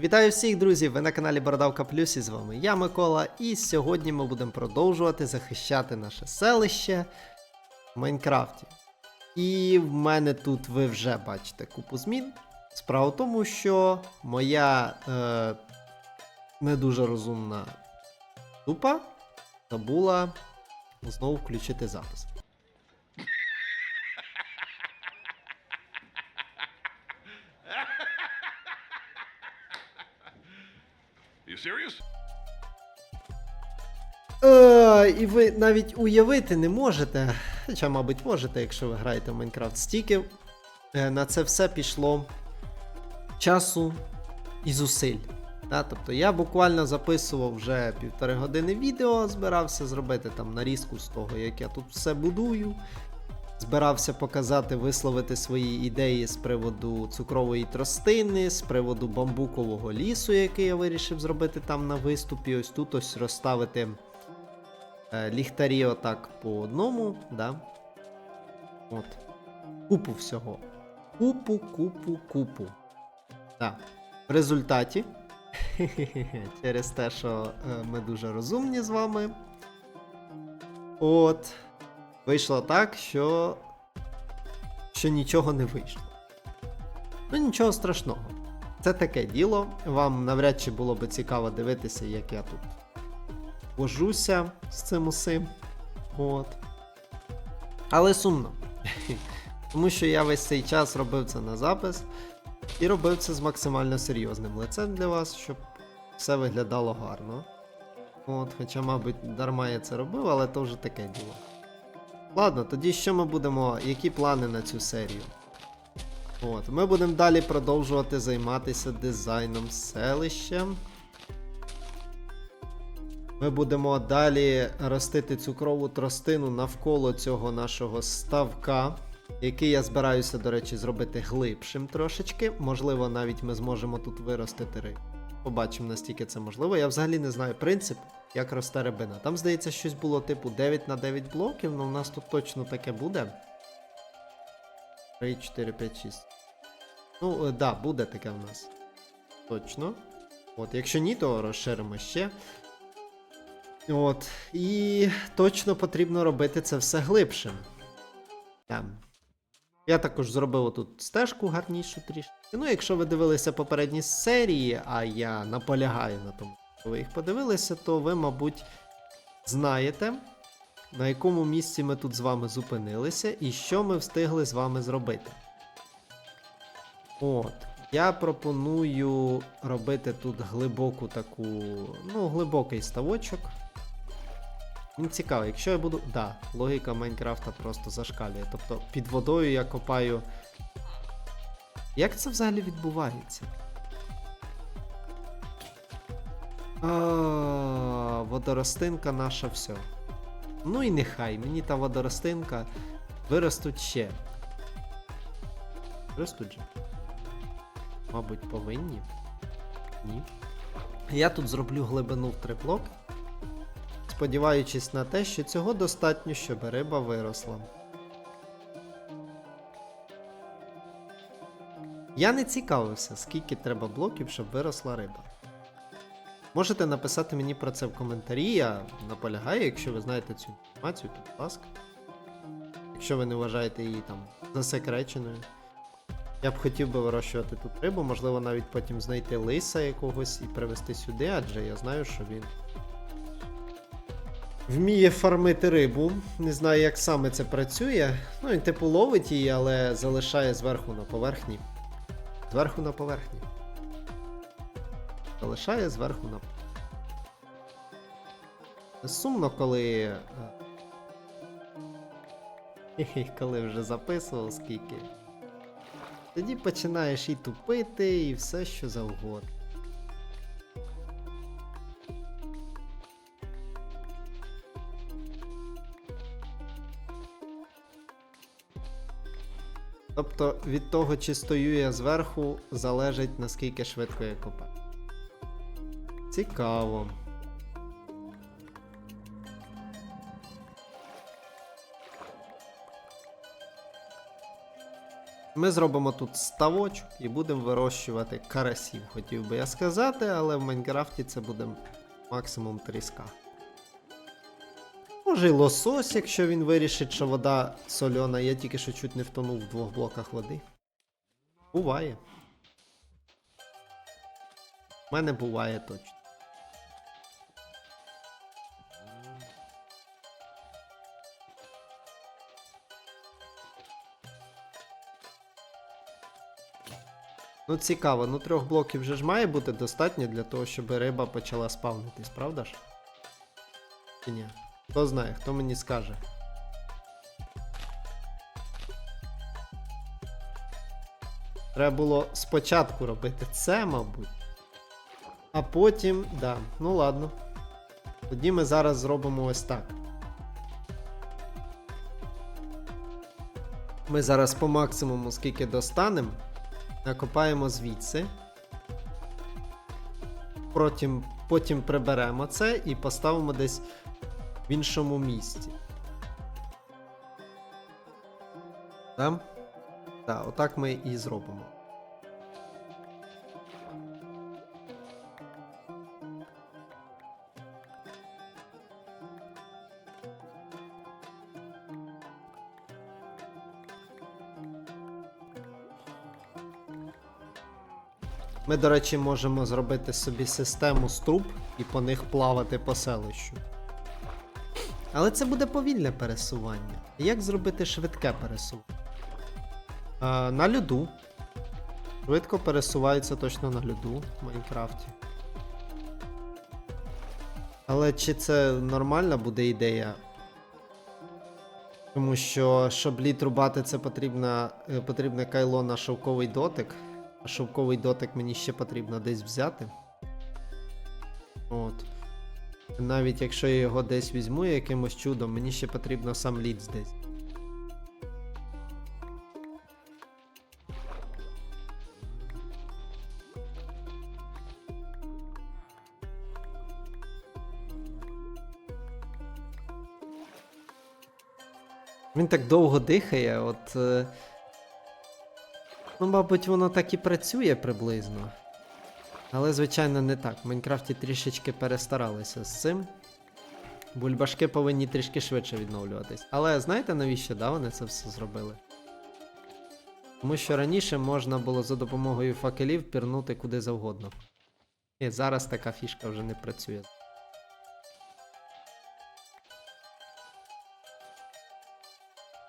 Вітаю всіх, друзів! Ви на каналі Бородавка Плюс і з вами я, Микола, і сьогодні ми будемо продовжувати захищати наше селище в Майнкрафті. І в мене тут ви вже бачите купу змін. Справа в тому, що моя е, не дуже розумна тупа забула знову включити запис. Е, і ви навіть уявити не можете. Хоча, мабуть, можете, якщо ви граєте в Майнкрафт. Стільки е, на це все пішло часу і зусиль. Да? Тобто я буквально записував вже півтори години відео, збирався зробити там нарізку з того, як я тут все будую. Збирався показати, висловити свої ідеї з приводу цукрової тростини, з приводу бамбукового лісу, який я вирішив зробити там на виступі. Ось тут ось розставити е, ліхтарі отак по одному. Да? От. Купу всього. Купу, купу, купу. Да. В результаті, через те, що е, ми дуже розумні з вами. От. Вийшло так, що. що нічого не вийшло. Ну, нічого страшного. Це таке діло. Вам навряд чи було би цікаво дивитися, як я тут вожуся з цим усім. От. Але сумно. Тому що я весь цей час робив це на запис і робив це з максимально серйозним лицем для вас, щоб все виглядало гарно. От, хоча, мабуть, дарма я це робив, але то вже таке діло. Ладно, тоді що ми будемо. Які плани на цю серію? От, ми будемо далі продовжувати займатися дизайном селища. Ми будемо далі ростити цукрову тростину навколо цього нашого ставка, який я збираюся, до речі, зробити глибшим трошечки. Можливо, навіть ми зможемо тут виростити рибу. Побачимо, наскільки це можливо. Я взагалі не знаю принцип, як росте рибина. Там, здається, щось було типу 9 на 9 блоків, але у нас тут точно таке буде. 3, 4, 5, 6. Ну, так, да, буде таке в нас. Точно. От, якщо ні, то розширимо ще. От. І точно потрібно робити це все глибшим. Я також зробив тут стежку гарнішу трішки. Ну, якщо ви дивилися попередні серії, а я наполягаю на тому, ви їх подивилися, то ви, мабуть, знаєте, на якому місці ми тут з вами зупинилися і що ми встигли з вами зробити. От. Я пропоную робити тут глибоку таку, ну, глибокий ставочок. Мені цікаво, якщо я буду. Да, логіка Майнкрафта просто зашкалює. Тобто під водою я копаю. Як це взагалі відбувається? А, водоростинка наша все. Ну і нехай, мені та водоростинка виростуть ще. Виростуть же. Мабуть, повинні. Ні. Я тут зроблю глибину в три блоки сподіваючись на те, що цього достатньо, щоб риба виросла. Я не цікавився, скільки треба блоків, щоб виросла риба. Можете написати мені про це в коментарі, я наполягаю, якщо ви знаєте цю інформацію, то будь ласка. Якщо ви не вважаєте її там засекреченою. Я б хотів би вирощувати тут рибу, можливо, навіть потім знайти лиса якогось і привезти сюди, адже я знаю, що він Вміє фармити рибу. Не знаю, як саме це працює. Ну, він типу ловить її, але залишає зверху на поверхні. Зверху на поверхні. Залишає зверху на Сумно, коли. е, Коли вже записував скільки. Тоді починаєш і тупити, і все що завгодно. Тобто від того, чи стою я зверху, залежить наскільки швидко я копаю. Цікаво. Ми зробимо тут ставочок і будемо вирощувати карасів, хотів би я сказати, але в Майнкрафті це буде максимум тріска. Може й лосось, якщо він вирішить, що вода сольона. Я тільки що чуть не втонув в двох блоках води. Буває. У мене буває точно. Ну, цікаво, ну трьох блоків вже ж має бути достатньо для того, щоб риба почала спавнитись, правда ж? Чи ні? Хто знає, хто мені скаже. Треба було спочатку робити це, мабуть. А потім. Да, ну ладно. Тоді ми зараз зробимо ось так. Ми зараз по максимуму, скільки достанемо, накопаємо звідси. Потім, потім приберемо це і поставимо десь в іншому місці. Так? Так, отак ми і зробимо. Ми, до речі, можемо зробити собі систему з труб і по них плавати по селищу. Але це буде повільне пересування. Як зробити швидке пересування? Е, на льоду. Швидко пересувається точно на льоду в Майнкрафті. Але чи це нормальна буде ідея? Тому що, щоб лід рубати, це потрібна, е, потрібне кайло на шовковий дотик. Шовковий дотик мені ще потрібно десь взяти. От. Навіть якщо я його десь візьму якимось чудом, мені ще потрібно сам лід десь. Він так довго дихає, от. Ну, мабуть, воно так і працює приблизно. Але, звичайно, не так. В Майнкрафті трішечки перестаралися з цим. Бульбашки повинні трішки швидше відновлюватись. Але знаєте, навіщо да, вони це все зробили? Тому що раніше можна було за допомогою факелів пірнути куди завгодно. І зараз така фішка вже не працює.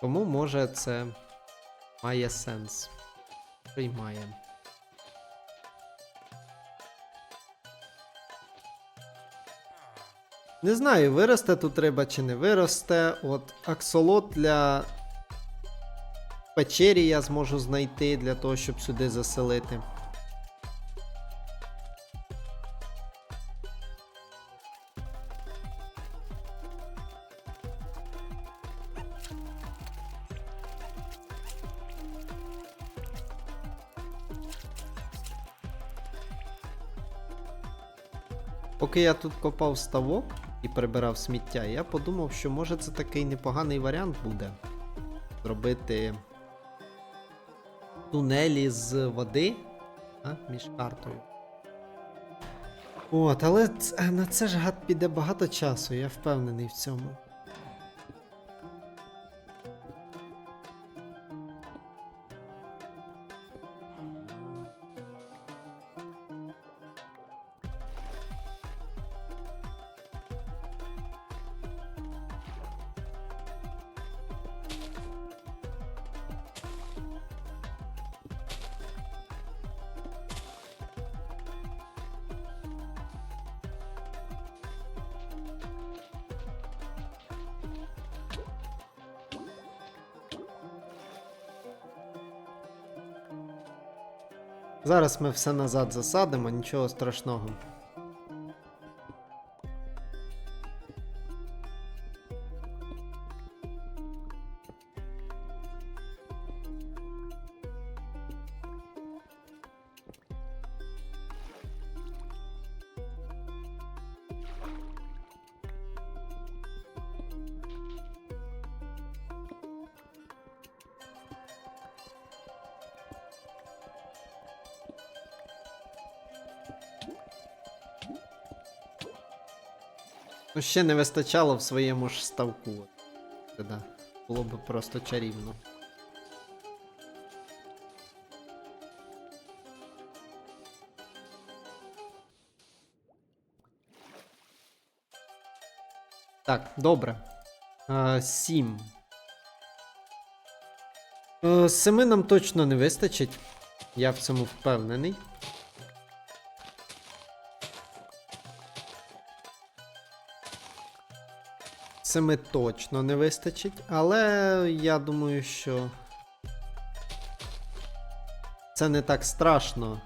Тому може це має сенс. Приймає. Не знаю, виросте тут риба чи не виросте. От аксолот для печері я зможу знайти для того, щоб сюди заселити. Поки я тут копав ставок і прибирав сміття, я подумав, що може це такий непоганий варіант буде. Зробити тунелі з води а, між картою. От, але на це ж гад піде багато часу, я впевнений в цьому. Зараз ми все назад засадимо, нічого страшного. Ну, ще не вистачало в своєму ж ставку. Це да. Було б просто чарівно. Так, добре. Е, сім. Е, семи нам точно не вистачить. Я в цьому впевнений. Семи точно не вистачить, але я думаю, що це не так страшно.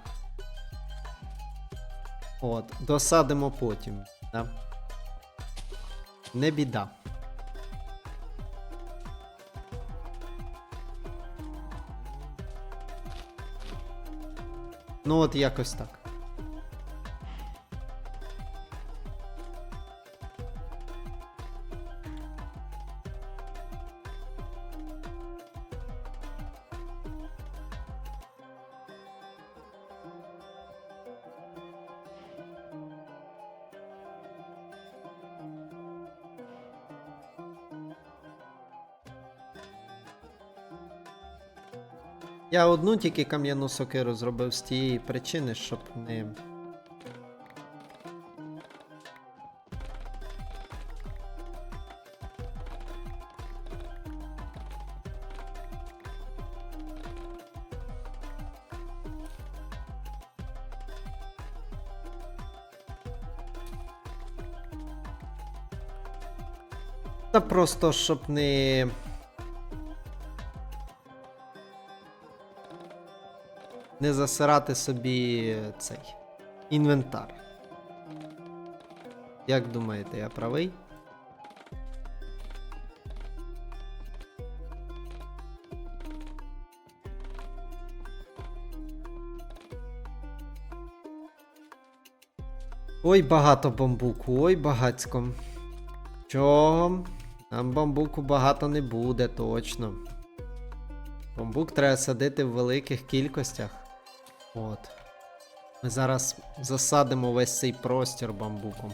От, досадимо потім. Да? Не біда. Ну, от якось так. Я одну тільки кам'яну сокиру зробив з тієї причини, щоб не. Та просто щоб не. Не засирати собі цей інвентар. Як думаєте, я правий? Ой, багато бамбуку, ой, багацько. Чого? Нам бамбуку багато не буде, точно. Бамбук треба садити в великих кількостях. От. Ми зараз засадимо весь цей простір бамбуком.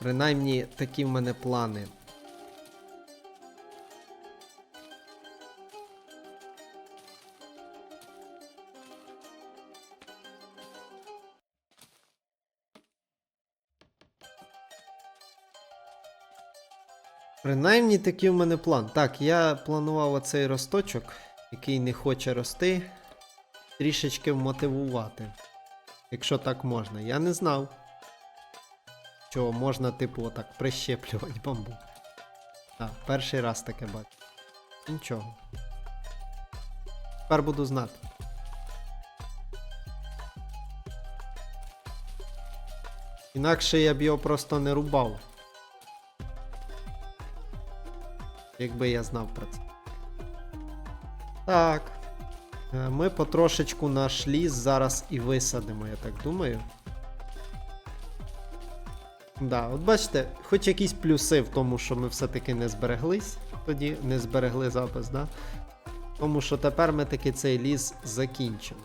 Принаймні такі в мене плани. Принаймні такий в мене план. Так, я планував оцей росточок, який не хоче рости, трішечки вмотивувати. Якщо так можна. Я не знав. Що можна, типу, отак прищеплювати бамбук. Так, перший раз таке бачу. Нічого. Тепер буду знати. Інакше я б його просто не рубав. Якби я знав про це. Так. Е, Ми потрошечку наш ліс зараз і висадимо, я так думаю. Да, от бачите, хоч якісь плюси в тому, що ми все-таки не збереглись, тоді не зберегли запис, да? Тому що тепер ми таки цей ліс закінчимо.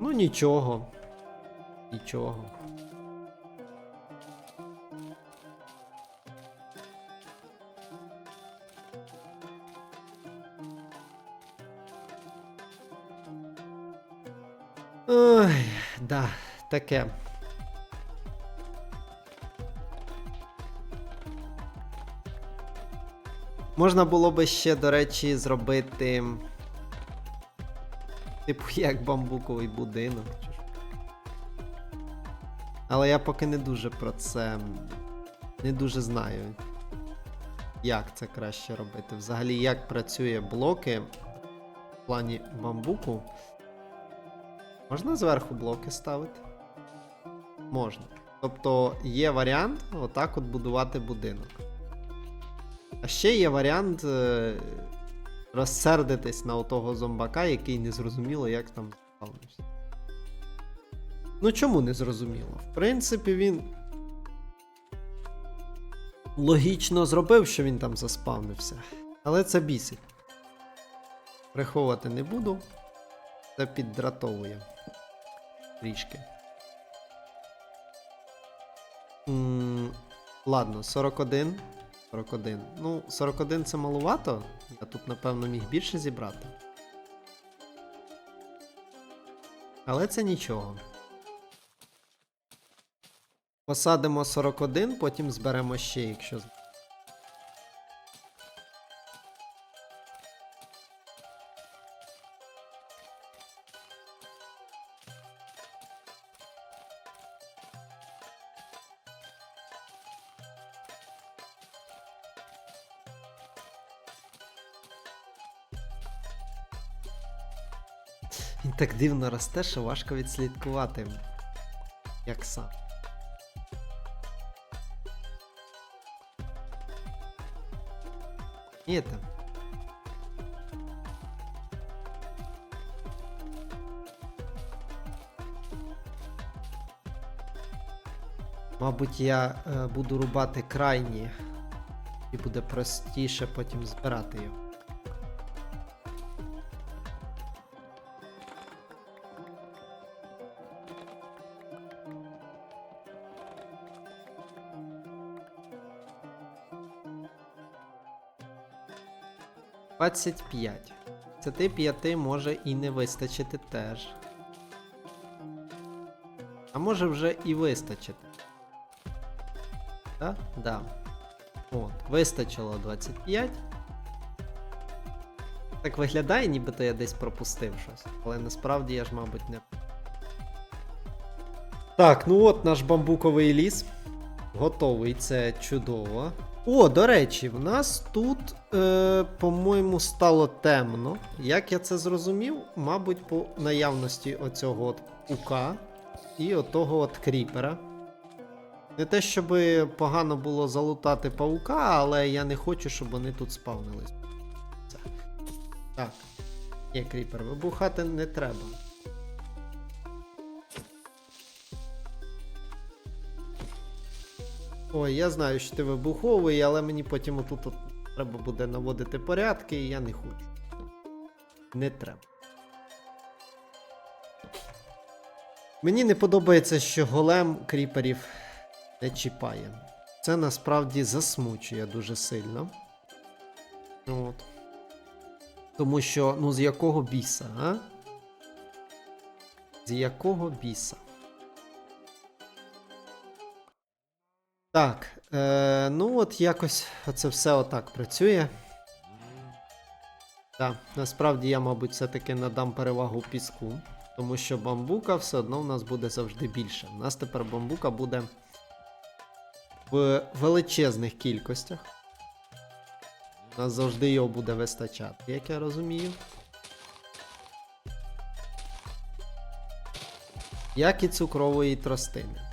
Ну нічого. Нічого. Да, таке. Можна було би ще, до речі, зробити. Типу, як бамбуковий будинок. Але я поки не дуже про це. Не дуже знаю. Як це краще робити. Взагалі, як працює блоки в плані бамбуку. Можна зверху блоки ставити? Можна. Тобто є варіант отак от будувати будинок. А ще є варіант е, розсердитись на отого зомбака, який не зрозуміло, як там спавнився. Ну чому не зрозуміло? В принципі, він логічно зробив, що він там заспавнився. Але це бісить. Приховувати не буду. Це піддратовує. Трішки. М, Ладно, 41. 41. Ну, 41 це малувато. Я тут, напевно, міг більше зібрати. Але це нічого. Посадимо 41, потім зберемо ще, якщо. Так дивно росте, що важко відслідкувати. Як сам. Є там. Мабуть, я е, буду рубати крайні, і буде простіше потім збирати його. Двадцять п'ять. Це п'яти може і не вистачити теж. А може вже і вистачити. Так? Да. От, вистачило 25. Так виглядає, нібито я десь пропустив щось. Але насправді я ж, мабуть, не. Так, ну от наш бамбуковий ліс. Готовий, це чудово. О, до речі, в нас тут, е, по-моєму, стало темно. Як я це зрозумів, мабуть, по наявності оцього от пука і отого от кріпера. Не те, щоб погано було залутати паука, але я не хочу, щоб вони тут спавнились. Так. Є кріпер, вибухати не треба. Ой, я знаю, що ти вибуховий, але мені потім отут от треба буде наводити порядки, і я не хочу. Не треба. Мені не подобається, що голем кріперів не чіпає. Це насправді засмучує дуже сильно. От. Тому що, ну, з якого біса, а? З якого біса? Так, е, ну от якось це все отак працює. Так, насправді я, мабуть, все-таки надам перевагу піску, тому що бамбука все одно в нас буде завжди більше. У нас тепер бамбука буде в величезних кількостях. У нас завжди його буде вистачати, як я розумію. Як і цукрової тростини.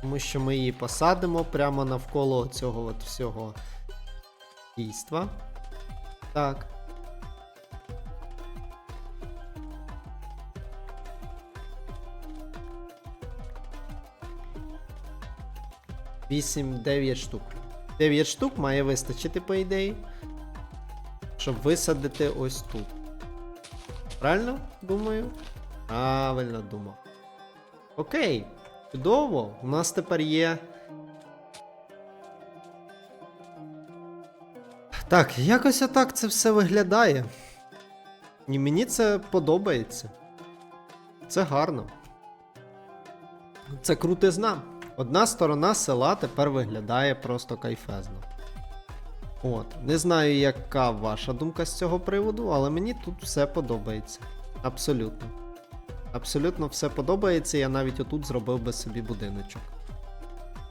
Тому що ми її посадимо прямо навколо цього от всього дійства. Так. Вісім, дев'ять штук. 9 штук має вистачити, по ідеї. Щоб висадити ось тут. Правильно думаю? Правильно думав. Окей. Чудово. У нас тепер є. Так, якось отак це все виглядає. І мені це подобається. Це гарно. Це крутизна. Одна сторона села тепер виглядає просто кайфезно. От, не знаю, яка ваша думка з цього приводу, але мені тут все подобається. Абсолютно. Абсолютно все подобається, я навіть отут зробив би собі будиночок.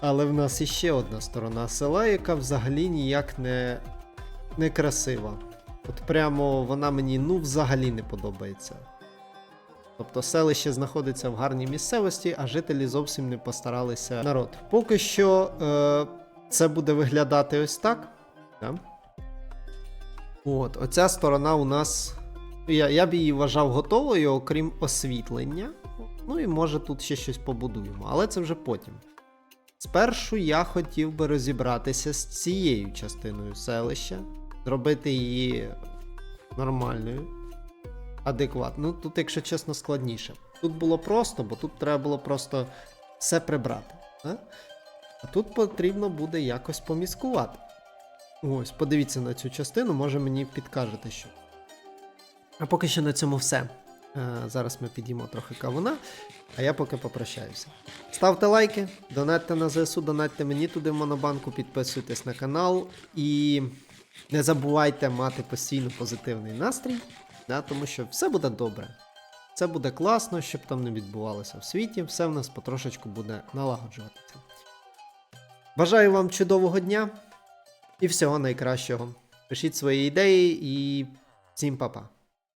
Але в нас іще одна сторона села, яка взагалі ніяк не, не красива. От прямо вона мені ну взагалі не подобається. Тобто селище знаходиться в гарній місцевості, а жителі зовсім не постаралися народ. Поки що е, це буде виглядати ось так. Да? От, оця сторона у нас. Я, я б її вважав готовою, окрім освітлення. Ну і може тут ще щось побудуємо, але це вже потім. Спершу я хотів би розібратися з цією частиною селища, зробити її нормальною. адекватно. Ну, тут, якщо чесно, складніше. Тут було просто, бо тут треба було просто все прибрати. А, а тут потрібно буде якось поміскувати. Ось, подивіться на цю частину, може мені підкажете, що. А поки що на цьому все. Е, зараз ми підіймо трохи кавуна, а я поки попрощаюся. Ставте лайки, донатьте на ЗСУ, донатьте мені туди в Монобанку, підписуйтесь на канал і не забувайте мати постійно позитивний настрій, да, тому що все буде добре. Це буде класно, щоб там не відбувалося в світі, все в нас потрошечку буде налагоджуватися. Бажаю вам чудового дня і всього найкращого. Пишіть свої ідеї і всім па-па.